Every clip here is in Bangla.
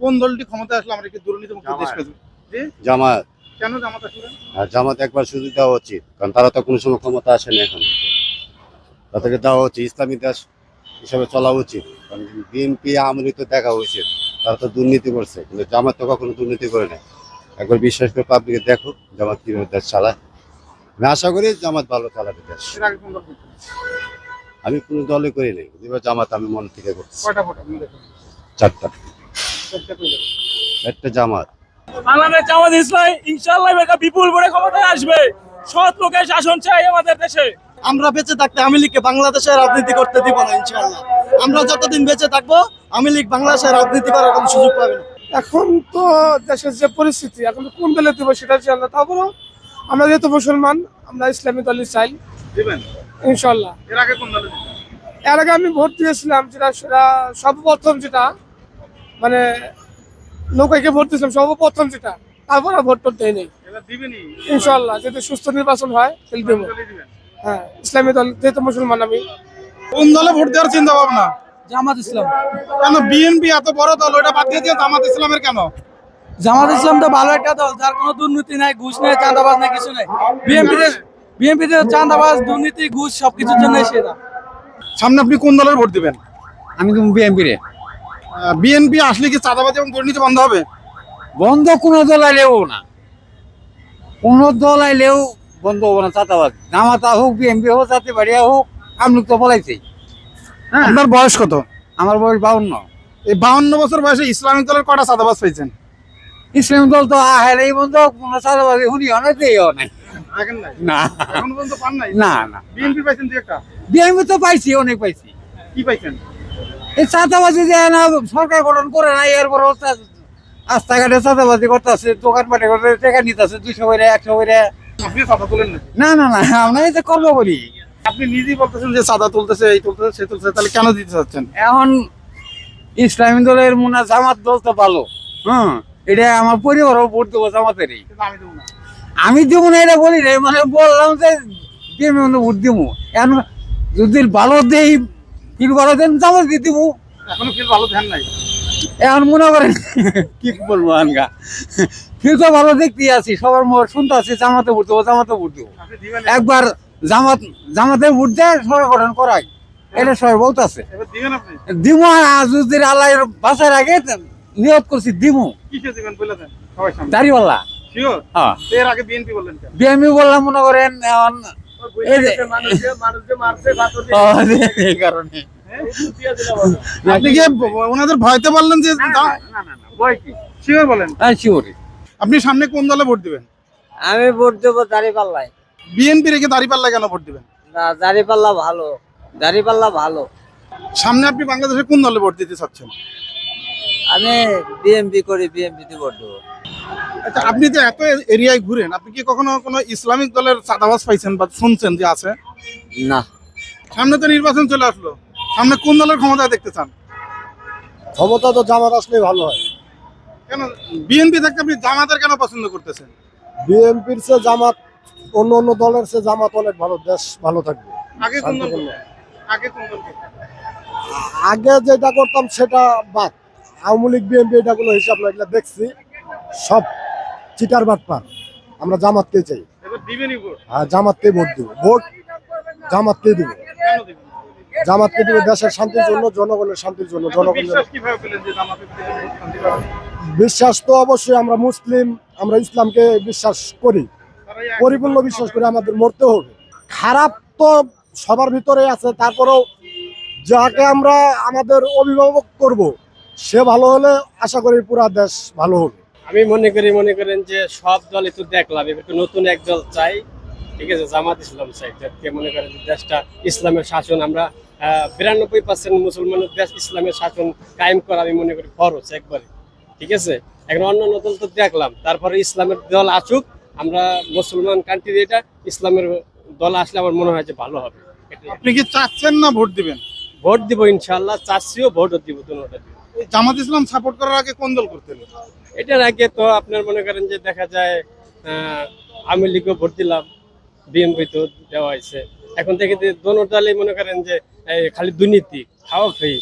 কোন দলটি ক্ষমতায় আসলে আমরা কি দুর্নীতিমুক্ত দেশ জামায়াত। পেতে জি? জামাত কেন জামাত আসলে? আর জামাত একবার সুযোগ দেওয়া উচিত কারণ তারা তো কোনো সময় ক্ষমতা আসেনি এখন। তাদেরকে দেওয়া উচিত ইসলামী দেশ হিসাবে চলা উচিত কারণ বিএনপি আওয়ামী লীগ তো দেখা উচিত। তারা তো দুর্নীতি করছে কিন্তু জামাত তো কখনো দুর্নীতি করে না একবার বিশ্বাস করে পাবলিকে দেখো জামাত কীভাবে দেশ চালায়। আমি আশা করি জামাত ভালো চালাবে দেশ। কোন আমি কোনো দলে করি নাই জামাত আমি মন থেকে করছি চারটা। একটা জামাত। বাংলাদেশ জামাত ইসলাম ইনশাআল্লাহ একটা বিপুল ক্ষমতায় আসবে। সৎ লোকের শাসন চাই আমাদের দেশে। আমরা বেঁচে থাকতে আমি লীগকে বাংলাদেশে রাজনীতি করতে দিব না ইনশাআল্লাহ। আমরা যতদিন বেঁচে থাকব আমি লীগ বাংলাদেশে রাজনীতি করার কোনো সুযোগ পাবে না। এখন তো দেশের যে পরিস্থিতি এখন কোন দলে দেবো সেটা জানি না। তারপরেও আমরা যেহেতু মুসলমান আমরা ইসলামী দলই চাই। দিবেন? ইনশাল্লাহ এর আগে কোন দলে দিবেন? এর আগে আমি ভোট দিয়েছিলাম যেটা সেটা সর্বপ্রথম যেটা মানে নৌকাইকে ভোট দিয়েছিলাম সর্বপ্রথম যেটা। তারপর আর ভোট টোট দেয়নি। এবার ইনশাল্লাহ যদি সুস্থ নির্বাচন হয় তাহলে দেবো। হ্যাঁ ইসলামী দল যেহেতু মুসলমান আমি। কোন দলে ভোট দেওয়ার চিন্তা ভাবনা? জামাত ইসলাম। কেন বিএনপি এত বড় দল ওটা বাদ দিয়ে দিয়ে জামাত ইসলামের কেন? জামাত ইসলাম তো ভালো একটা দল যার কোনো দুর্নীতি নাই ঘুষ নেই চাঁদাবাজ নাই কিছু নেই। বিএনপি বিএনপি চাঁদাবাজ দুর্নীতি ঘুষ সবকিছুর জন্য সেরা সামনে আপনি কোন দলের ভোট দিবেন? আমি তো বিএনপি রে। বিএনপি আসলে কি চাঁদাবাজি এবং দুর্নীতি বন্ধ হবে? বন্ধ কোনো দল আইলেও না। কোন দল আইলেও বন্ধ হব না চাতাবাদ জামাতা হোক বিএনপি হোক চাতে বাড়িয়া হোক আমি তো বলাইছি হ্যাঁ? আপনার বয়স কত? আমার বয়স বাউন্ন। এই বাউন্ন বছর বয়সে ইসলামিক দলের কটা চাঁদাবাজ পাইছেন? ইসলামিক দল তো আহেলেই বন্ধ কোনো চাতাবাদি শুনি অনেক দেও নাই। না। না না। বিএনপি পাইছেন দু একটা? বিএনপি তো পাইছি অনেক পাইছি। কি পাইছেন? এই চাতাবাজি যে না সরকার গঠন করে না এরপর রাস্তাঘাটে চাতাবাজি করতেছে দোকান পাটে করতে টাকা নিতেছে দুইশো করে একশো করে না না না আমরা এই যে কর্ম করি। আপনি নিজেই বলতেছেন যে চাঁদা তুলতেছে এই তুলতেছে সে তুলতেছে তাহলে কেন দিতে চাচ্ছেন? এখন ইসলামী দলের মুনা জামাত দল তো ভালো। হ্যাঁ এটা আমার পরিবারও ভোট দেবো জামাতেরই। আমি দেবো না। এটা বলি নাই মানে বললাম যে ভোট দিব। এখন যদি ভালো দেই ফিল ভালো দেন জামাত দিয়ে দিব। এখনও ফিল ভালো ধ্যান নাই? এখন মনে করেন কি বলব আনগা? ফিল তো ভালো দেখতেই আছি সবার মুখ শুনতে আছি জামাতে ভোট দেবো জামাতে ভোট দেবো। একবার জামাত জামাতে ভোট দেয় সরকার গঠন করাই এটা সবাই বলতেছে। দিমু যদি আল্লাহ বাসার আগে নিয়ত করছি দিমু সবাই দাড়িওয়ালা। বিএমই বললাম মনে করেন এখন এই যে- ও, এই কারণে। আপনি কি ওনাদের ভয়তে বললেন যে শিওর বলেন। হ্যাঁ শিওর আপনি সামনে কোন দলে ভোট দিবেন? আমি ভোট দেবো দাঁড়িপাল্লায়। বিএনপি রেখে দাঁড়িপাল্লা কেন ভোট দিবেন? না দাঁড়িপাল্লা ভালো। দাঁড়িপাল্লা ভালো। সামনে আপনি বাংলাদেশে কোন দলে ভোট দিতে চাচ্ছেন? আমি বিএমপি করি বিএমপিতে ভোট দেবো। আচ্ছা আপনি যে এত এরিয়ায় ঘুরেন আপনি কি কখনো কোনো ইসলামিক দলের চাঁদাবাজ পাইছেন বা শুনছেন যে আছে? না। সামনে তো নির্বাচন চলে আসলো। সামনে কোন দলের ক্ষমতা দেখতে চান? ক্ষমতা তো জামাত আসলে ভালো হয়। কেন? বিএনপি থাকতে আপনি জামাতের কেন পছন্দ করতেছেন? বিএনপির সে জামাত অন্য অন্য দলের সে জামাত অনেক ভালো দেশ ভালো থাকবে। আগে কোন দল আগে কোন দল আগে যেটা করতাম সেটা বাদ। আওয়ামী লীগ বিএনপি এটা কোনো হিসাব না এগুলো দেখছি। সব চিটার বাটপার আমরা জামাতকে চাই। আর জামাতকে ভোট? দিব। ভোট জামাতকে দিব। জামাতকে দিব দেশের শান্তির জন্য জনগণের শান্তির জন্য জনগণের? বিশ্বাস তো অবশ্যই আমরা মুসলিম আমরা ইসলামকে বিশ্বাস করি। পরিপূর্ণ বিশ্বাস করে আমাদের মরতে হবে। খারাপ তো সবার ভিতরে আছে তারপরেও যাকে আমরা আমাদের অভিভাবক করব সে ভালো হলে আশা করি পুরা দেশ ভালো হবে। আমি মনে করি মনে করেন যে সব দলই তো দেখলাম এবার একটু নতুন এক দল চাই। ঠিক আছে জামাত ইসলাম চাই যাতে মনে করেন যে দেশটা ইসলামের শাসন আমরা বিরানব্বই পার্সেন্ট মুসলমানের দেশ ইসলামের শাসন কায়েম করা আমি মনে করি খরচ একবারে। ঠিক আছে? এখন অন্য দল তো দেখলাম তারপরে ইসলামের দল আসুক আমরা মুসলমান কান্ট্রি এটা ইসলামের দল আসলে আমার মনে হয় যে ভালো হবে। আপনি কি চাচ্ছেন না ভোট দিবেন? ভোট দিব ইনশাল্লাহ চাচ্ছিও ভোটও দিব দুটা দিব। জামাত ইসলাম সাপোর্ট করার আগে কোন দল করতেন এটার আগে তো আপনার মনে করেন যে দেখা যায় আওয়ামী লীগও ভোট দিলাম বিএনপি তো দেওয়া হয়েছে। এখন থেকে যে দোনো দলই মনে করেন যে খালি দুর্নীতি খাওয়া ফ্রি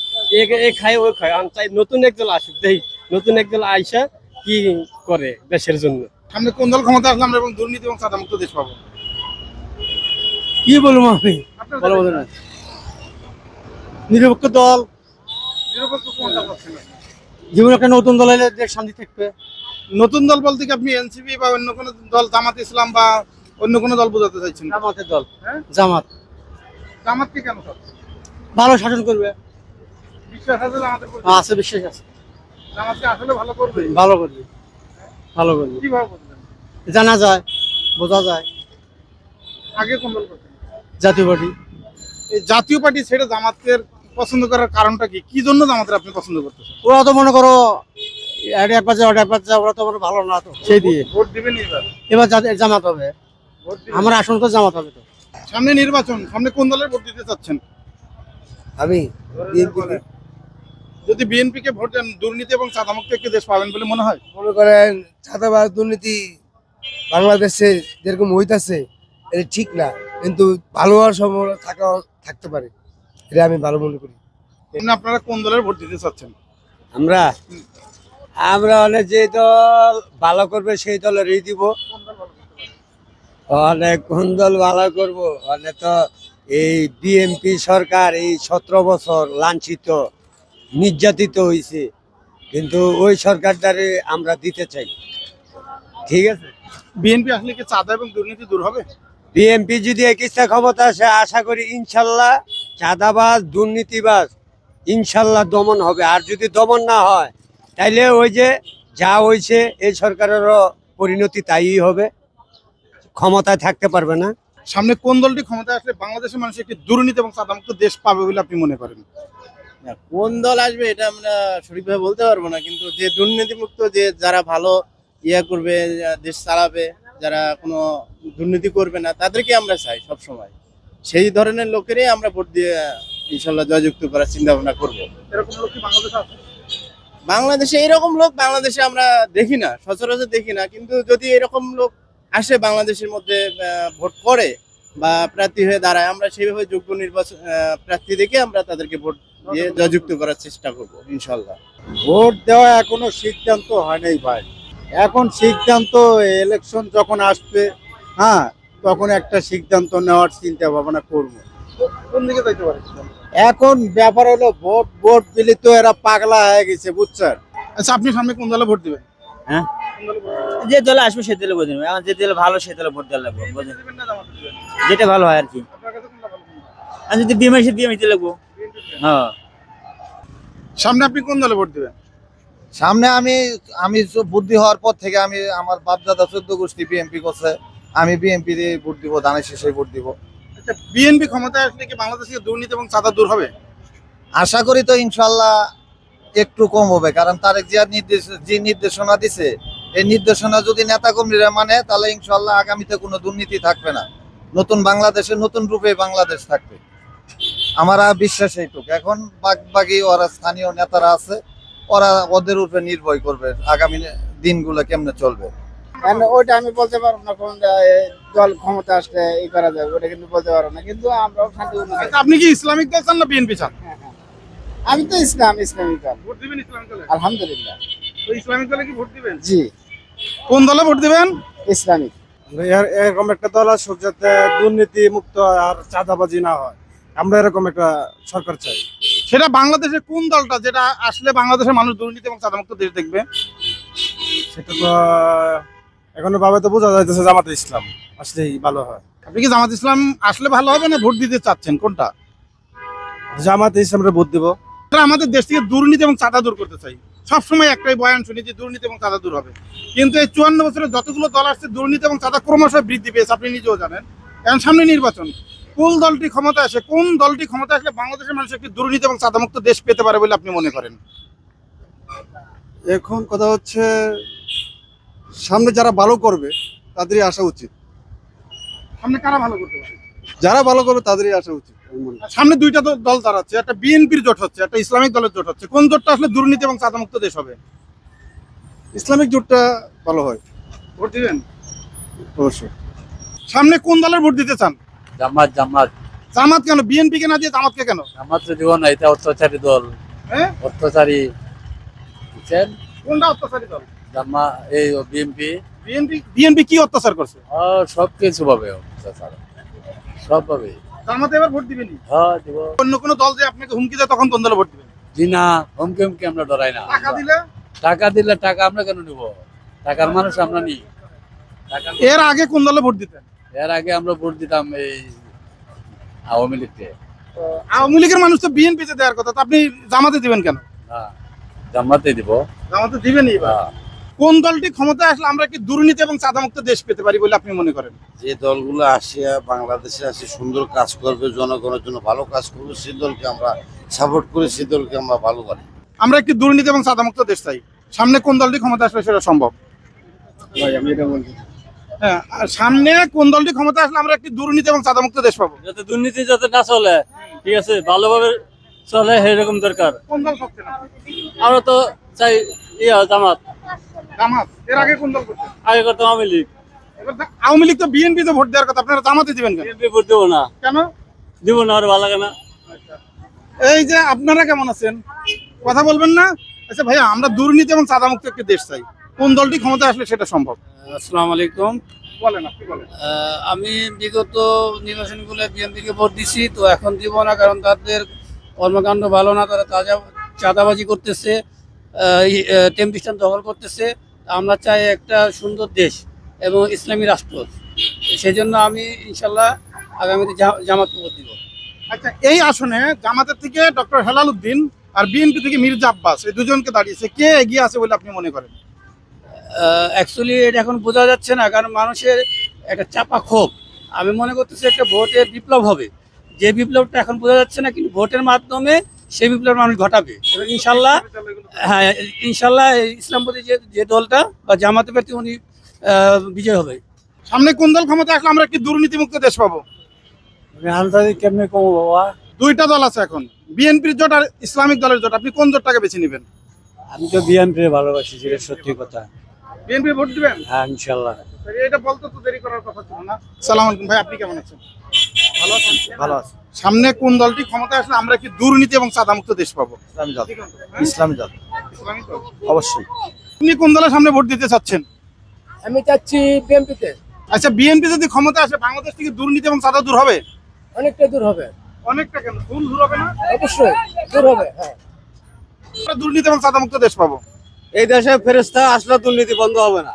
এ খায় ওই খায়। আমি চাই নতুন একজন আসুক দেই নতুন একদল আইসা কি করে দেশের জন্য? সামনে কোন দল ক্ষমতা আসলে আমরা এবং দুর্নীতি এবং সাদামুক্ত দেশ পাবো? কি বলব আমি? বলো নিরপেক্ষ দল। নিরপেক্ষ কোনটা পাচ্ছেন আপনি? যেমন একটা নতুন দল এলে দেশ শান্তি থাকবে। নতুন দল বলতে কি আপনি এনসিপি বা অন্য কোনো দল জামাত ইসলাম বা অন্য কোনো দল বোঝাতে চাইছেন? জামাতের দল। হ্যাঁ? জামাত। জামাতকে কেন? ভালো শাসন করবে। বিশ্বাস আছে জামাতের প্রতি? আছে বিশ্বাস আছে। জামাতকে আসলে ভালো করবে? ভালো করবে। ভালো করবে। কীভাবে জানা যায় বোঝা যায়। আগে কোন দল করতেন? জাতীয় পার্টি। এই জাতীয় পার্টি ছেড়ে জামাতকে পছন্দ করার কারণটা কি? কি জন্য জামাতের আপনি পছন্দ করতেছেন? ওরা তো মনে করো এক পাচ্ছে ওটা পাচ্ছে ওরা তো ভালো না তো। সেই দিয়ে। ভোট দিবেন এবার এবার জামাত হবে। আমার আসন তো জামাত হবে তো। সামনে নির্বাচন সামনে কোন দলের ভোট দিতে চাচ্ছেন? আমি যদি বিএনপি কে ভোট দেন দুর্নীতি এবং চাঁদামুক্ত একটি দেশ পাবেন বলে মনে হয়? মনে করেন ছাতাবাজ দুর্নীতি বাংলাদেশে যেরকম হইতাছে এটা ঠিক না। কিন্তু ভালো হওয়ার সম্ভাবনা থাকা থাকতে পারে। এটা আমি ভালো মনে করি। আপনারা কোন দলের ভোট দিতে চাচ্ছেন? আমরা? আমরা অনেক যে দল ভালো করবে সেই দলেরই দিব। অনেক কোন দল ভালো করব? অনেক তো এই বিএনপি সরকার এই সতেরো বছর লাঞ্ছিত নির্যাতিত হয়েছে কিন্তু ওই সরকারটারে আমরা দিতে চাই। ঠিক আছে? বিএনপি আসলে কি চাঁদা এবং দুর্নীতি দূর হবে? বিএনপি যদি একিস্তা ক্ষমতা আসে আশা করি ইনশাল্লাহ চাঁদাবাজ দুর্নীতিবাজ ইনশাল্লাহ দমন হবে। আর যদি দমন না হয় তাইলে ওই যে যা হয়েছে এই সরকারেরও পরিণতি তাই হবে। ক্ষমতায় থাকতে পারবে না। সামনে কোন দলটি ক্ষমতায় আসলে বাংলাদেশের মানুষ একটি দুর্নীতি এবং চাঁদামুক্ত দেশ পাবে বলে আপনি মনে করেন? কোন দল আসবে এটা আমরা সঠিকভাবে বলতে পারব না কিন্তু যে দুর্নীতিমুক্ত যে যারা ভালো ইয়া করবে দেশ চালাবে যারা কোনো দুর্নীতি করবে না তাদেরকে আমরা চাই সব সময় সেই ধরনের লোকেরই আমরা ভোট দিয়ে ইনশাল্লাহ জয়যুক্ত করার চিন্তা ভাবনা করব। এরকম লোক কি বাংলাদেশে আছে? বাংলাদেশে এরকম লোক বাংলাদেশে আমরা দেখি না সচরাচর দেখি না। কিন্তু যদি এরকম লোক আসে বাংলাদেশের মধ্যে ভোট করে বা প্রার্থী হয়ে দাঁড়ায় আমরা সেইভাবে যোগ্য নির্বাচন প্রার্থী দেখে আমরা তাদেরকে ভোট দিয়ে জয়যুক্ত করার চেষ্টা করব ইনশাল্লাহ ভোট দেওয়া এখনও সিদ্ধান্ত হয় নাই ভাই। এখন সিদ্ধান্ত ইলেকশন যখন আসবে হ্যাঁ তখন একটা সিদ্ধান্ত নেওয়ার চিন্তা ভাবনা করব। কোন দিকে যাইতে পারে এখন ব্যাপার হলো ভোট ভোট দিলে তো এরা পাগলা হয়ে গেছে বুঝছেন? আচ্ছা আপনি সামনে কোন দলে ভোট দিবেন? হ্যাঁ? যে দলে আসবে সে দলে বোঝেন এখন যে দলে ভালো সে দলে ভোট দেওয়া লাগবে বোঝেন? যেটা ভালো হয় আর কি। আপনার কাছে কোনটা ভালো আর যদি বিএমআই সে বিএমআই লাগবো। হ্যাঁ। সামনে আপনি কোন দলে ভোট দিবেন? সামনে আমি আমি বুদ্ধি হওয়ার পর থেকে আমি আমার বাপ দাদা চোদ্দ গোষ্ঠী বিএনপি করছে। আমি বিএনপি দিয়ে ভোট দিব ধানের শেষে ভোট দিব। আচ্ছা বিএনপি ক্ষমতায় আসলে কি বাংলাদেশ থেকে দুর্নীতি এবং চাঁদা দূর হবে? আশা করি তো ইনশাল্লাহ একটু কম হবে কারণ তারেক জিয়ার নির্দেশ যে নির্দেশনা দিছে এই নির্দেশনা যদি নেতা কর্মীরা মানে তাহলে ইনশাল্লাহ আগামীতে কোনো দুর্নীতি থাকবে না। নতুন বাংলাদেশে নতুন রূপে বাংলাদেশ থাকবে। আমার বিশ্বাস এইটুকু। এখন বাগবাগি ওরা স্থানীয় নেতারা আছে ওরা ওদের উপরে নির্ভর করবে আগামী দিনগুলো কেমনে চলবে। ওইটা আমি বলতে পারব না কোন দল ক্ষমতা আসলে ই করা যাবে ওটা কিন্তু বলতে পারব না। কিন্তু আমরাও শান্তি আচ্ছা, আপনি কি ইসলামিক দল চান না বিএনপি চান? আমি তো ইসলাম ইসলামিক দল। ভোট দিবেন ইসলামিক দলে? আলহামদুলিল্লাহ। তো ইসলামিক দলে কি ভোট দিবেন? জি। কোন দলে ভোট দিবেন? ইসলামিক। এরকম একটা দল আসুক যাতে দুর্নীতি মুক্ত আর চাঁদাবাজি না হয়। আমরা এরকম একটা সরকার চাই। সেটা বাংলাদেশের কোন দলটা যেটা আসলে বাংলাদেশের মানুষ দুর্নীতি এবং চাঁদামুক্ত দেশ দেখবে? সেটা তো এখনও ভাবে তো বোঝা যাইতেছে জামাতে ইসলাম আসলেই ভালো হয়। আপনি কি জামাত ইসলাম আসলে ভালো হবে না ভোট দিতে চাচ্ছেন? কোনটা? জামাতে ইসলামরে ভোট দিব। আমাদের দেশ থেকে দুর্নীতি এবং চাঁদা দূর করতে চাই। সবসময় একটাই বয়ান শুনি যে দুর্নীতি এবং চাঁদা দূর হবে। কিন্তু এই চুয়ান্ন বছরে যতগুলো দল আসছে, দুর্নীতি এবং চাঁদা ক্রমশ বৃদ্ধি পেয়েছে, আপনি নিজেও জানেন। এখন সামনে নির্বাচন, কোন দলটি ক্ষমতা আসে, কোন দলটি ক্ষমতা আসলে বাংলাদেশের মানুষ একটি দুর্নীতি এবং চাঁদামুক্ত দেশ পেতে পারে বলে আপনি মনে করেন? এখন কথা হচ্ছে সামনে যারা ভালো করবে তাদেরই আসা উচিত। সামনে কারা ভালো করতে পারে যারা ভালো করবে তাদেরই আসা উচিত। মনে। সামনে দুইটা দল দাঁড়াচ্ছে একটা বিএনপির জোট হচ্ছে একটা ইসলামিক দলের জোট হচ্ছে। কোন জোটটা আসলে দুর্নীতি এবং চাঁদামুক্ত দেশ হবে? ইসলামিক জোটটা ভালো হয়। ভোট দিবেন? অবশ্যই। সামনে কোন দলের ভোট দিতে চান? জামাত জামাত। জামাত কেন? বিএনপি কে না দিয়ে জামাতকে কেন? জামাত তো দিব না এটা অত্যাচারী দল। হ্যাঁ? অত্যাচারী। বুঝছেন? কোনটা অত্যাচারী দল? জামা এই বিএমপি বিএনপি বিএনপি কি অত্যাচার করছে? সব কিছু পাবে সব পাবে জামাতে এবার ভোট দিবেনি হ্যাঁ দিব। অন্য কোনো দল যে আপনাকে হুমকি দেয় তখন কোন দলে ভোট দিবেন? জি না হুমকি হুমকি আমরা ডরাই না। টাকা দিলে? টাকা দিলে টাকা আমরা কেন নিব? টাকার মানুষ আমরা নিই। এর আগে কোন দলে ভোট দিতেন? এর আগে আমরা ভোট দিতাম এই আওয়ামী লীগকে। আওয়ামী লীগের মানুষ তো বিএনপিতে দেওয়ার কথা তো আপনি জামাতে দিবেন কেন? না জামাতে দিব। জামাতে দিবেনই হ্যাঁ। কোন দলটি ক্ষমতায় আসলে আমরা কি দুর্নীতি এবং চাঁদামুক্ত দেশ পেতে পারি বলে আপনি মনে করেন? যে দলগুলো আসিয়া বাংলাদেশে আসে সুন্দর কাজ করবে জনগণের জন্য ভালো কাজ করবে সেই দলকে আমরা সাপোর্ট করি সেই দলকে আমরা ভালো করি আমরা একটি দুর্নীতি এবং চাঁদামুক্ত দেশ চাই? সামনে কোন দলটি ক্ষমতা আসলে সেটা সম্ভব? হ্যাঁ আর সামনে কোন দলটি ক্ষমতা আসলে আমরা একটি দুর্নীতি এবং চাঁদামুক্ত দেশ পাবো? যাতে দুর্নীতি যাতে না চলে ঠিক আছে ভালোভাবে চলে সেরকম দরকার। কোন দল আমরা তো চাই ইয়া জামাত। জামাত। এর আগে কোন দল করছেন আগে করতাম আওয়ামী লীগ। এবার তো আওয়ামী লীগ তো বিএনপি তে ভোট দেওয়ার কথা আপনারা জামাতে দিবেন কেন? বিএনপি ভোট দেবো না। কেন? দিব না আর ভালো লাগে না। এই যে আপনারা কেমন আছেন? কথা বলবেন না? আচ্ছা ভাইয়া আমরা দুর্নীতি এবং একটি দেশ চাই। কোন দলটি ক্ষমতা আসলে সেটা সম্ভব? আসসালামু আলাইকুম। বলেন আপনি বলেন। আহ, আমি বিগত নির্বাচনগুলো বিএনপিকে ভোট দিছি তো এখন দিব না কারণ তাদের কর্মকাণ্ড ভালো না তারা তাজা চাঁদাবাজি করতেছে। টেম্পিস্টান দখল করতেছে। আমরা চাই একটা সুন্দর দেশ এবং ইসলামী রাষ্ট্র। সেই জন্য আমি ইনশাল্লাহ আগামীতে জা- জামাতকে ভোট দিব আচ্ছা এই আসনে জামাতের থেকে ডক্টর হেলাল উদ্দিন আর বিএনপি থেকে মির্জা আব্বাস এই দুজনকে দাঁড়িয়েছে। কে এগিয়ে আছে বলে আপনি মনে করেন? অ্যাকচুয়ালি এটা এখন বোঝা যাচ্ছে না কারণ মানুষের একটা চাপা ক্ষোভ। আমি মনে করতেছি একটা ভোটের বিপ্লব হবে। যে বিপ্লবটা এখন বোঝা যাচ্ছে না কিন্তু ভোটের মাধ্যমে সেই বিপ্লব মানুষ ঘটাবে। এবং ইনশাল্লাহ হ্যাঁ ইনশাল্লাহ ইসলামপতি যে যে দলটা বা জামাতে প্রার্থী উনি বিজয় হবে। সামনে কোন দল ক্ষমতা আসলে আমরা একটি দুর্নীতিমুক্ত দেশ পাবো? আন্দাজে কেমনে কমো বাবা? দুইটা দল আছে এখন। বিএনপির জোট আর ইসলামিক দলের জোট আপনি কোন জোটটাকে বেছে নেবেন? আমি তো বিএনপি ভালোবাসি যেটা সত্যি কথা। বিএনপি ভোট দিবেন? হ্যাঁ ইনশাল্লাহ। এটা বলতে তো দেরি করার কথা ছিল না। সালাম আলাইকুম ভাই আপনি কেমন আছেন? ভালো আছেন? ভালো আছে। সামনে কোন দলটি ক্ষমতা আসলে আমরা কি দুর্নীতি এবং চাঁদামুক্ত দেশ পাবো? ইসলামী দল? ইসলামী দল অবশ্যই। আপনি কোন দলের সামনে ভোট দিতে চাচ্ছেন? আমি চাচ্ছি বিএনপিতে। আচ্ছা বিএনপি যদি ক্ষমতা আসে বাংলাদেশ থেকে দুর্নীতি এবং চাঁদা দূর হবে? অনেকটা দূর হবে। অনেকটা কেন? ফুল দূর হবে না? অবশ্যই দূর হবে হ্যাঁ। আমরা দুর্নীতি এবং চাঁদামুক্ত দেশ পাবো। এই দেশে ফেরেস্তা আসলে দুর্নীতি বন্ধ হবে না।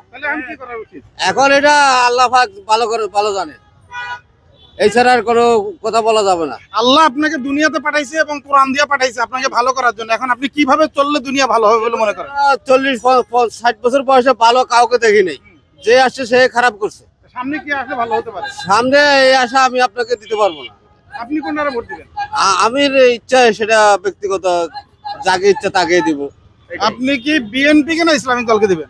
এখন এটা আল্লাহ ভালো করে ভালো জানে। এছাড়া আর কোনো কথা বলা যাবে না। আল্লাহ আপনাকে দুনিয়াতে পাঠাইছে এবং কোরআন দিয়ে পাঠাইছে আপনাকে ভালো করার জন্য। এখন আপনি কীভাবে চললে দুনিয়া ভালো হবে বলে মনে করেন? চল্লিশ ষাট বছর বয়সে ভালো কাউকে দেখি নেই। যে আসছে সে খারাপ করছে। সামনে কি আসলে ভালো হতে পারে? সামনে এই আশা আমি আপনাকে দিতে পারব না। আপনি কোনটারে ভোট দিবেন? আমি ইচ্ছা সেটা ব্যক্তিগত যাকে ইচ্ছা তাকে দিব। আপনি কি বিএনপি কে না ইসলামিক দলকে দিবেন?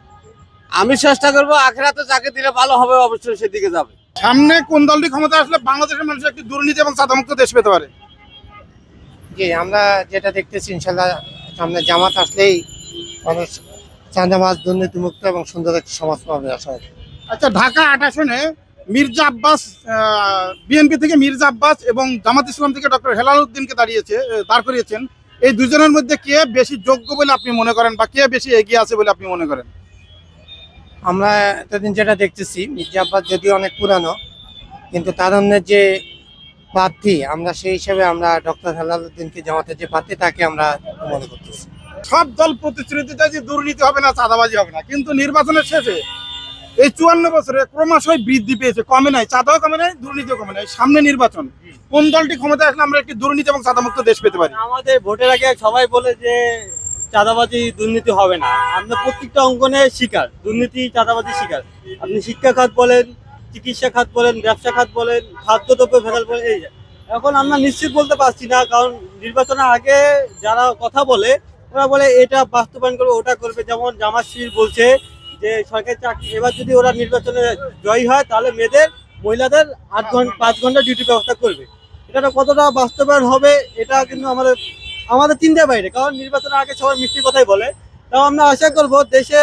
আমি চেষ্টা করব আখেরাতে যাকে দিলে ভালো হবে অবশ্যই সেদিকে যাবে। সামনে কোন দলটি ক্ষমতা আসলে বাংলাদেশের মানুষ একটি দুর্নীতি এবং চাঁদামুক্ত দেশ পেতে পারে? জি আমরা যেটা দেখতেছি ইনশাল্লাহ সামনে জামাত আসলেই মানুষ চাঁদাবাজ দুর্নীতিমুক্ত এবং সুন্দর একটা সমাজ পাবে আশা করি। আচ্ছা ঢাকা আট আসনে মির্জা আব্বাস বিএনপি থেকে মির্জা আব্বাস এবং জামাত ইসলাম থেকে ডক্টর হেলাল উদ্দিনকে দাঁড়িয়েছে দাঁড় করিয়েছেন। এই দুজনের মধ্যে কে বেশি যোগ্য বলে আপনি মনে করেন বা কে বেশি এগিয়ে আছে বলে আপনি মনে করেন? আমরা এতদিন যেটা দেখতেছি মির্জা আব্বাস যদিও অনেক পুরানো কিন্তু তার অন্যের যে প্রার্থী আমরা সেই হিসাবে আমরা ডক্টর হেলালুদ্দিনকে জামাতের যে প্রার্থী তাকে আমরা মনে করতেছি। সব দল প্রতিশ্রুতি দেয় যে দুর্নীতি হবে না চাঁদাবাজি হবে না কিন্তু নির্বাচনের শেষে এই চুয়ান্ন বছরে ক্রমশই বৃদ্ধি পেয়েছে কমে নাই চাঁদাও কমে নাই দুর্নীতিও কমে নাই। সামনে নির্বাচন কোন দলটি ক্ষমতা আসলে আমরা একটি দুর্নীতি এবং চাঁদামুক্ত দেশ পেতে পারি? আমাদের ভোটের আগে সবাই বলে যে চাঁদাবাজি দুর্নীতি হবে না। আমরা প্রত্যেকটা অঙ্গনে শিকার, দুর্নীতি, চাঁদাবাজি শিকার। আপনি শিক্ষা খাত বলেন, চিকিৎসা খাত বলেন, ব্যবসা খাত বলেন, খাদ্যদ্রব্য ভেজাল বলেন, এই। এখন আমরা নিশ্চিত বলতে পারছি না, কারণ নির্বাচনের আগে যারা কথা বলে ওরা বলে এটা বাস্তবায়ন করবে, ওটা করবে। যেমন জামাত শিবির বলছে যে, সরকারি চাকরি, এবার যদি ওরা নির্বাচনে জয়ী হয়, তাহলে মেয়েদের, মহিলাদের আট ঘণ্টা, পাঁচ ঘণ্টা ডিউটি ব্যবস্থা করবে। এটা কতটা বাস্তবায়ন হবে, এটা কিন্তু আমাদের আমাদের চিন্তার বাইরে, কারণ নির্বাচনের আগে সবাই মিষ্টি কথাই বলে। তাও আমরা আশা করব দেশে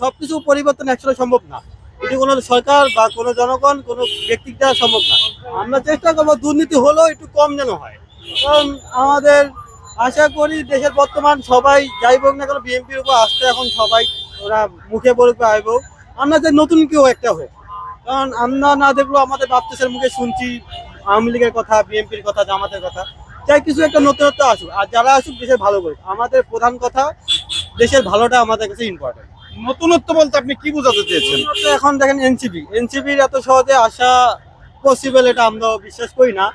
সবকিছু পরিবর্তন একসাথে সম্ভব না। এটি কোনো সরকার বা কোনো জনগণ, কোনো ব্যক্তির দ্বারা সম্ভব না। আমরা চেষ্টা করব দুর্নীতি হলেও একটু কম যেন হয়। কারণ আমাদের আশা করি দেশের বর্তমান সবাই যাই হোক না কেন বিএনপির উপর আসতে এখন সবাই ওরা মুখে বলুক আইব আমরা যে নতুন কেউ একটা হোক। কারণ আমরা না দেখলেও আমাদের বাপতেছের মুখে শুনছি, আওয়ামী লীগের কথা, বিএনপির কথা, জামাতের কথা। চাই কিছু একটা নতুনত্ব আসুক আর যারা আসুক দেশের ভালো করুক আমাদের প্রধান কথা দেশের ভালোটা আমাদের কাছে ইম্পর্টেন্ট নতুনত্ব বলতে আপনি কি বোঝাতে চেয়েছেন? এখন দেখেন এনসিপি এনসিপির এত সহজে আসা পসিবল এটা আমরা বিশ্বাস করি না।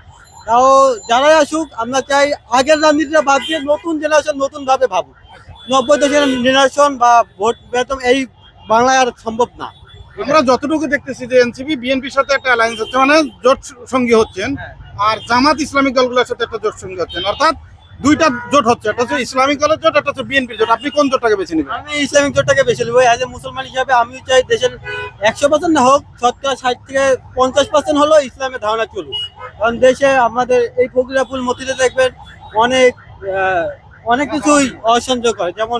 তাও যারাই আসুক আমরা চাই আগের রাজনীতিটা বাদ দিয়ে নতুন জেনারেশন নতুন ভাবে ভাবুক। নব্বই দশের জেনারেশন বা ভোট বেতন এই বাংলায় আর সম্ভব না। আমরা যতটুকু দেখতেছি যে এনসিপি বিএনপির সাথে একটা অ্যালায়েন্স হচ্ছে মানে জোট সঙ্গী হচ্ছেন। আর জামাত ইসলামিক দলগুলোর সাথে একটা জোট সঙ্গী হচ্ছেন। অর্থাৎ দুইটা জোট হচ্ছে, একটা হচ্ছে ইসলামিক দলের জোট, একটা হচ্ছে বিএনপির জোট। আপনি কোন জোটটাকে বেছে নেবেন? আমি ইসলামিক জোটটাকে বেছে নেব। অ্যাজ এ মুসলমান হিসাবে আমি চাই দেশের একশো পার্সেন্ট না হোক শতকরা ষাট থেকে পঞ্চাশ পার্সেন্ট হলেও ইসলামের ধারণা চলুক। কারণ দেশে আমাদের এই ফকিরাপুল মতিতে দেখবেন অনেক অনেক কিছুই অসহ্য করে যেমন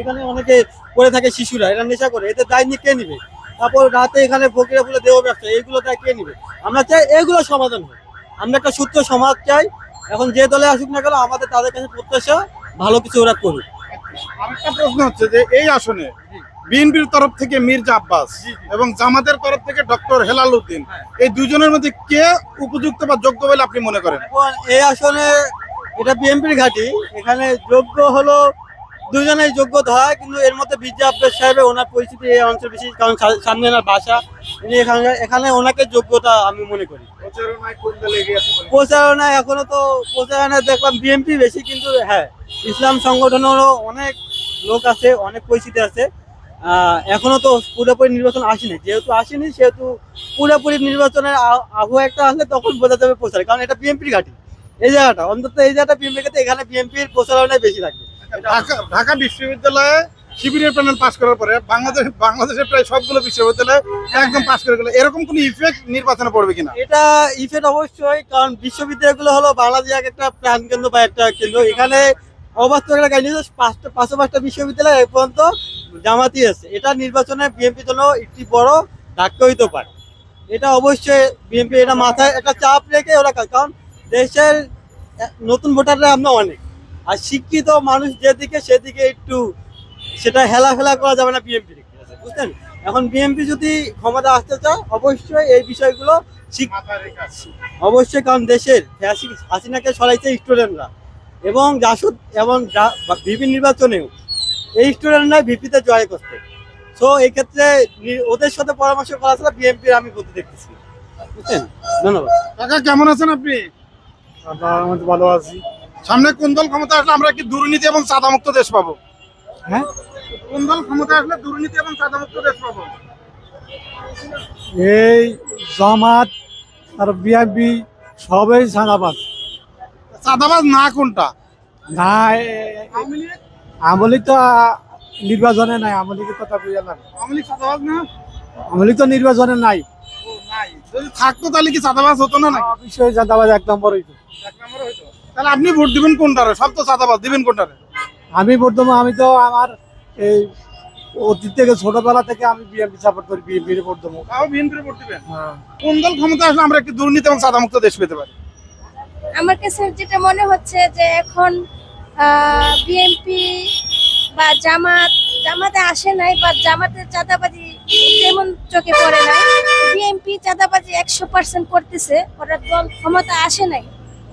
এখানে অনেকে করে থাকে শিশুরা, এরা নেশা করে এতে দায় নিয়ে কে নিবে? তারপর রাতে এখানে ফকিরাপুলে দেহ ব্যবসা এইগুলো দায় কে নিবে? আমরা চাই এগুলো সমাধান হোক। আমরা একটা সুস্থ সমাজ চাই। এখন যে দলে আসুক না কেন আমাদের তাদের কাছে প্রত্যাশা ভালো কিছু ওরা করুক। আরেকটা প্রশ্ন হচ্ছে যে এই আসনে বিএনপির তরফ থেকে মির্জা আব্বাস এবং জামাতের তরফ থেকে ডক্টর হেলাল উদ্দিন এই দুজনের মধ্যে কে উপযুক্ত বা যোগ্য বলে আপনি মনে করেন? এই আসনে এটা বিএনপির ঘাঁটি। এখানে যোগ্য হলো দুজনেই যোগ্য হয় কিন্তু এর মধ্যে বিজয় আব্বাস সাহেবের ওনার পরিস্থিতি এই অঞ্চল বেশি কারণ সামনে ওনার বাসা উনি এখানে এখানে ওনাকে যোগ্যতা আমি মনে করি। প্রচারণায় এখনও তো প্রচারণায় দেখলাম বিএনপি বেশি কিন্তু হ্যাঁ ইসলাম সংগঠনেরও অনেক লোক আছে অনেক পরিস্থিতি আছে। এখনও তো পুরোপুরি নির্বাচন আসেনি যেহেতু আসেনি সেহেতু পুরোপুরি নির্বাচনের একটা আসলে তখন বোঝা যাবে প্রচার কারণ এটা বিএনপির ঘাঁটি। এই জায়গাটা অন্তত এই জায়গাটা ক্ষেত্রে এখানে বিএনপির প্রচারণায় বেশি থাকবে ঢাকা বিশ্ববিদ্যালয়ে শিবিরের প্যানেল পাশ করার পরে বাংলাদেশ বাংলাদেশের প্রায় সবগুলো বিশ্ববিদ্যালয়ে একদম পাশ করে গেলে। এরকম কোনো ইফেক্ট নির্বাচনে পড়বে কিনা? এটা ইফেক্ট অবশ্যই, কারণ বিশ্ববিদ্যালয়গুলো হলো বাংলাদেশ একটা প্রাণ কেন্দ্র বা একটা কেন্দ্র। এখানে অবাস্তব একটা পাঁচটা পাঁচশো পাঁচটা বিশ্ববিদ্যালয় এ পর্যন্ত জামাতি আছে। এটা নির্বাচনে বিএনপির জন্য একটি বড় ধাক্কা হইতে পারে। এটা অবশ্যই বিএনপি এটা মাথায় একটা চাপ রেখে ওরা কারণ দেশের নতুন ভোটাররা আমরা অনেক। আর শিক্ষিত মানুষ যেদিকে সেদিকে একটু সেটা হেলা ফেলা করা যাবে না বিএনপি বুঝলেন? এখন বিএনপি যদি ক্ষমতা আসতে চায় অবশ্যই এই বিষয়গুলো অবশ্যই কারণ দেশের ফ্যাসি- হাসিনাকে সরাইছে স্টুডেন্টরা। এবং জাসুদ এবং যা- বা বিভিন্ন নির্বাচনেও এই স্টুডেন্টরা ভিপিতে জয় করতে। সো এই ক্ষেত্রে ওদের সাথে পরামর্শ করা ছাড়া বিএনপির আমি করতে দেখতেছি বুঝছেন ধন্যবাদ। কাকা কেমন আছেন আপনি? ভালো আছি। সামনে কোন দল ক্ষমতা আসলে আমরা কি দুর্নীতি এবং চাঁদামুক্ত দেশ পাবো? হ্যাঁ? কোন দল ক্ষমতা আসলে দুর্নীতি এবং চাঁদামুক্ত দেশ পাবো। এই জামাত আর বিএনপি সবই ছাড়াবাদ চাঁদাবাজ না কোনটা? না আমলি তো নির্বাচনে নাই আমলিকের কথা বুঝে না আওয়ামী লীগ চাঁদাবাজ না? আমলি তো নির্বাচনে নাই। ও, নাই। যদি থাকতো তাহলে কি চাঁদাবাজ হতো না নাকি? অবশ্যই জানতাবাজ এক নম্বর তো এক নম্বরে হইতো। তাহলে আপনি ভোট দিবেন কোনটারে? সব তো চাঁদাবাজ দিবেন কোনটারে? আমি বর্তমান আমি তো আমার এই অতীত থেকে ছোটবেলা থেকে আমি বিএনপি সাপোর্ট করি বিএনপির ভোট দেবো। তাও বিএনপির ভোট দিবেন? কোন দল ক্ষমতা আসলে আমরা একটি দুর্নীতি এবং চাঁদামুক্ত দেশ পেতে পারি? আমার কাছে যেটা মনে হচ্ছে যে এখন বিএনপি বা জামাত জামাতে আসে নাই বা জামাতের চাঁদাবাজি তেমন চোখে পড়ে নাই। বিএনপি চাঁদাবাজি একশো পার্সেন্ট করতেছে ওরা দল ক্ষমতা আসে নাই।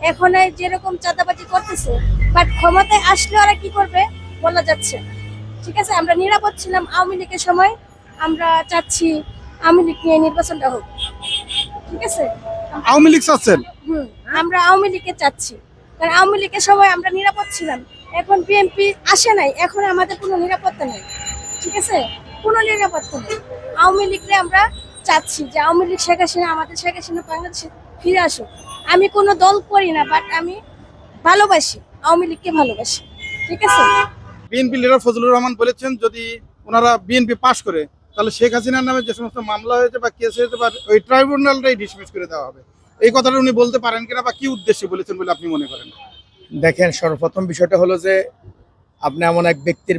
এখন এই যেরকম চাঁদাবাজি করতেছে বাট ক্ষমতায় আসলে ওরা কি করবে বলা যাচ্ছে না। ঠিক আছে? আমরা নিরাপদ ছিলাম আওয়ামী লীগের সময় আমরা চাচ্ছি আওয়ামী লীগ নিয়ে নির্বাচনটা হোক। ঠিক আছে? আওয়ামী লীগ চাচ্ছেন? হুম আমরা আওয়ামী লীগকে চাচ্ছি। কারণ আওয়ামী লীগের সময় আমরা নিরাপদ ছিলাম। এখন বিএনপি আসে নাই এখন আমাদের কোনো নিরাপত্তা নেই। ঠিক আছে? কোনো নিরাপত্তা নেই। আওয়ামী লীগরে আমরা চাচ্ছি যে আওয়ামী লীগ শেখ হাসিনা আমাদের শেখ হাসিনা বাংলাদেশে ফিরে আসুক। আমি কোনো দল করি না বাট আমি ভালোবাসি আওয়ামী লীগকে ভালোবাসি ঠিক আছে? বিএনপি লিডার ফজলুর রহমান বলেছেন যদি ওনারা বিএনপি পাশ করে তাহলে শেখ হাসিনার নামে যে সমস্ত মামলা হয়েছে বা কেস হয়েছে বা ওই ট্রাইব্যুনালটাই ডিসমিস করে দেওয়া হবে। এই কথাটা উনি বলতে পারেন কিনা বা কি উদ্দেশ্যে বলেছেন বলে আপনি মনে করেন? দেখেন সর্বপ্রথম বিষয়টা হলো যে আপনি এমন এক ব্যক্তির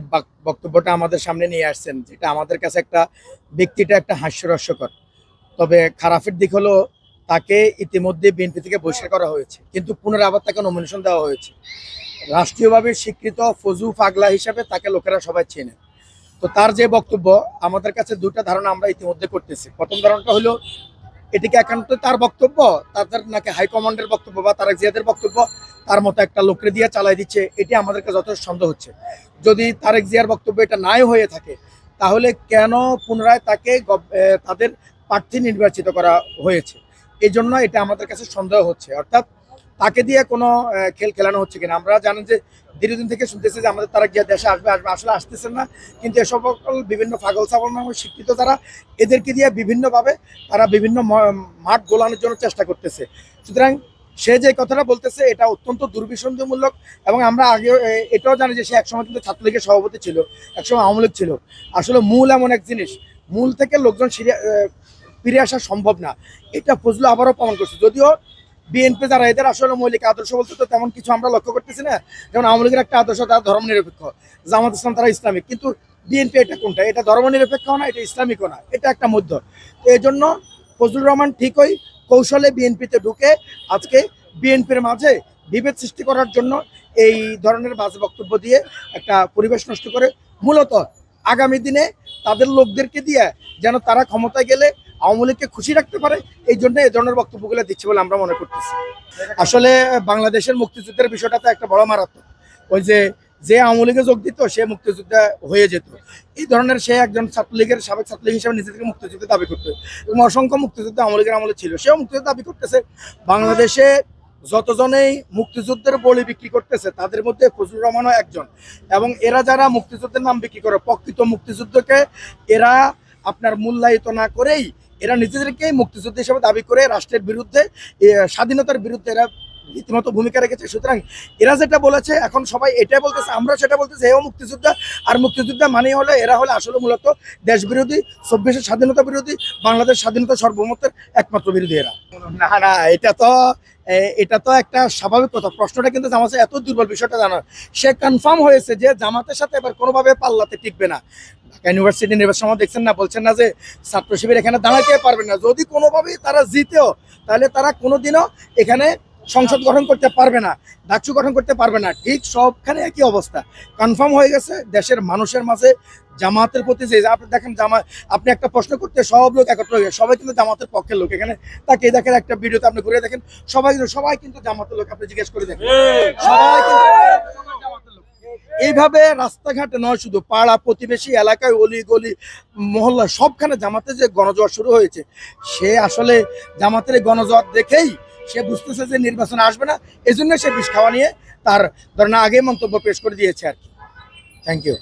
বক্তব্যটা আমাদের সামনে নিয়ে আসছেন যেটা আমাদের কাছে একটা ব্যক্তিটা একটা হাস্যরস্যকর তবে খারাপের দিক হলো তাকে ইতিমধ্যে বিএনপি থেকে বহিষ্কার করা হয়েছে, কিন্তু পুনরায় আবার তাকে নমিনেশন দেওয়া হয়েছে। রাষ্ট্রীয়ভাবে স্বীকৃত ফজু পাগলা হিসাবে তাকে লোকেরা সবাই চেনে। তো তার যে বক্তব্য, আমাদের কাছে দুটা ধারণা আমরা ইতিমধ্যে করতেছি। প্রথম ধারণাটা হলো, এটিকে একান্ত তার বক্তব্য তাদের নাকি হাইকমান্ডের বক্তব্য বা তারেক জিয়াদের বক্তব্য, তার মতো একটা লোকরে দিয়ে চালাই দিচ্ছে, এটি আমাদেরকে যথেষ্ট সন্দেহ হচ্ছে। যদি তারেক জিয়ার বক্তব্য এটা নাই হয়ে থাকে, তাহলে কেন পুনরায় তাকে তাদের প্রার্থী নির্বাচিত করা হয়েছে? এই জন্য এটা আমাদের কাছে সন্দেহ হচ্ছে। অর্থাৎ তাকে দিয়ে কোনো খেল খেলানো হচ্ছে কিনা। আমরা জানেন যে দীর্ঘদিন থেকে শুনতেছি যে আমাদের তারা গিয়ে দেশে আসবে আসবে, আসলে আসতেছেন না। কিন্তু এসব সকল বিভিন্ন পাগল ছাগল নামে শিক্ষিত তারা এদেরকে দিয়ে বিভিন্নভাবে তারা বিভিন্ন মাঠ গোলানোর জন্য চেষ্টা করতেছে। সুতরাং সে যে কথাটা বলতেছে, এটা অত্যন্ত দুর্বিসন্ধমূলক এবং আমরা আগে এটাও জানি যে সে একসময় কিন্তু ছাত্রলীগের সভাপতি ছিল, একসময় আওয়ামী ছিল। আসলে মূল এমন এক জিনিস, মূল থেকে লোকজন ফিরে আসা সম্ভব না। এটা ফজলু আবারও প্রমাণ করছে। যদিও বিএনপি যারা, এদের আসলে মৌলিক আদর্শ বলতে তো তেমন কিছু আমরা লক্ষ্য করতেছি না। যেমন আওয়ামী লীগের একটা আদর্শ, তারা ধর্ম নিরপেক্ষ জামাত ইসলাম, তারা ইসলামিক। কিন্তু বিএনপি এটা কোনটা? এটা ধর্ম নিরপেক্ষ না, এটা ইসলামিকও না। এটা একটা মধ্য। তো এই জন্য ফজলুর রহমান ঠিকই কৌশলে বিএনপিতে ঢুকে আজকে বিএনপির মাঝে বিভেদ সৃষ্টি করার জন্য এই ধরনের বাজে বক্তব্য দিয়ে একটা পরিবেশ নষ্ট করে, মূলত আগামী দিনে তাদের লোকদেরকে দিয়ে যেন তারা ক্ষমতায় গেলে আওয়ামী লীগকে খুশি রাখতে পারে, এই জন্য এই ধরনের বক্তব্যগুলো দিচ্ছে বলে আমরা মনে করতেছি। আসলে বাংলাদেশের মুক্তিযুদ্ধের বিষয়টা তো একটা বড় মারাত্মক। ওই যে যে আওয়ামী লীগে যোগ দিত, সে মুক্তিযোদ্ধা হয়ে যেত। এই ধরনের সে একজন ছাত্রলীগের, সাবেক ছাত্রলীগ হিসেবে নিজেদেরকে মুক্তিযুদ্ধ দাবি করতো। এবং অসংখ্য মুক্তিযুদ্ধ আওয়ামী লীগের আমলে ছিল, সেও মুক্তিযুদ্ধ দাবি করতেছে। বাংলাদেশে যতজনেই মুক্তিযুদ্ধের বলি বিক্রি করতেছে, তাদের মধ্যে ফজলুর রহমানও একজন। এবং এরা যারা মুক্তিযুদ্ধের নাম বিক্রি করে, প্রকৃত মুক্তিযুদ্ধকে এরা আপনার মূল্যায়িত না করেই এরা নিজেদেরকেই মুক্তিযুদ্ধ হিসেবে দাবি করে রাষ্ট্রের বিরুদ্ধে স্বাধীনতার বিরুদ্ধে এরা রীতিমতো ভূমিকা রেখেছে। সুতরাং এরা যেটা বলেছে, এখন সবাই এটাই বলতেছে আমরা সেটা বলতেছি এও মুক্তিযোদ্ধা। আর মুক্তিযোদ্ধা মানে হলে, এরা হলে আসলে মূলত দেশ বিরোধী চব্বিশের স্বাধীনতা বিরোধী, বাংলাদেশ স্বাধীনতা সার্বভৌমত্বের একমাত্র বিরোধী এরা। না না, এটা তো এটা তো একটা স্বাভাবিক কথা। প্রশ্নটা কিন্তু জামাতে এত দুর্বল বিষয়টা জানা। সে কনফার্ম হয়েছে যে জামাতের সাথে এবার কোনোভাবে পাল্লাতে টিকবে না। ইউনিভার্সিটি নির্বাচন দেখছেন না, বলছেন না যে ছাত্র শিবির এখানে দাঁড়াতে পারবে না। যদি কোনোভাবেই তারা জিতেও, তাহলে তারা কোনোদিনও এখানে সংসদ গঠন করতে পারবে না ডাকসু গঠন করতে পারবে না, ঠিক সবখানে একই অবস্থা কনফার্ম হয়ে গেছে, দেশের মানুষের মাঝে জামাতের প্রতি যে আপনি দেখেন জামা আপনি একটা প্রশ্ন করতে সব লোক একত্র হয়ে। সবাই কিন্তু জামাতের পক্ষের লোক এখানে তাকে দেখেন একটা ভিডিওতে আপনি ঘুরে দেখেন, সবাই কিন্তু- সবাই কিন্তু জামাতের লোক, আপনি জিজ্ঞেস করে দেখেন সবাই। এইভাবে রাস্তাঘাটে নয় শুধু, পাড়া প্রতিবেশী এলাকায় অলি গলি, মহল্লা সবখানে জামাতে যে গণজোয়ার শুরু হয়েছে, সে আসলে জামাতের গণজোয়ার দেখেই সে বুঝতেছে যে নির্বাচন আসবে না, এজন্য সে বিষ খাওয়া নিয়ে তার ধরেন আগে মন্তব্য পেশ করে দিয়েছে আর কি। Thank you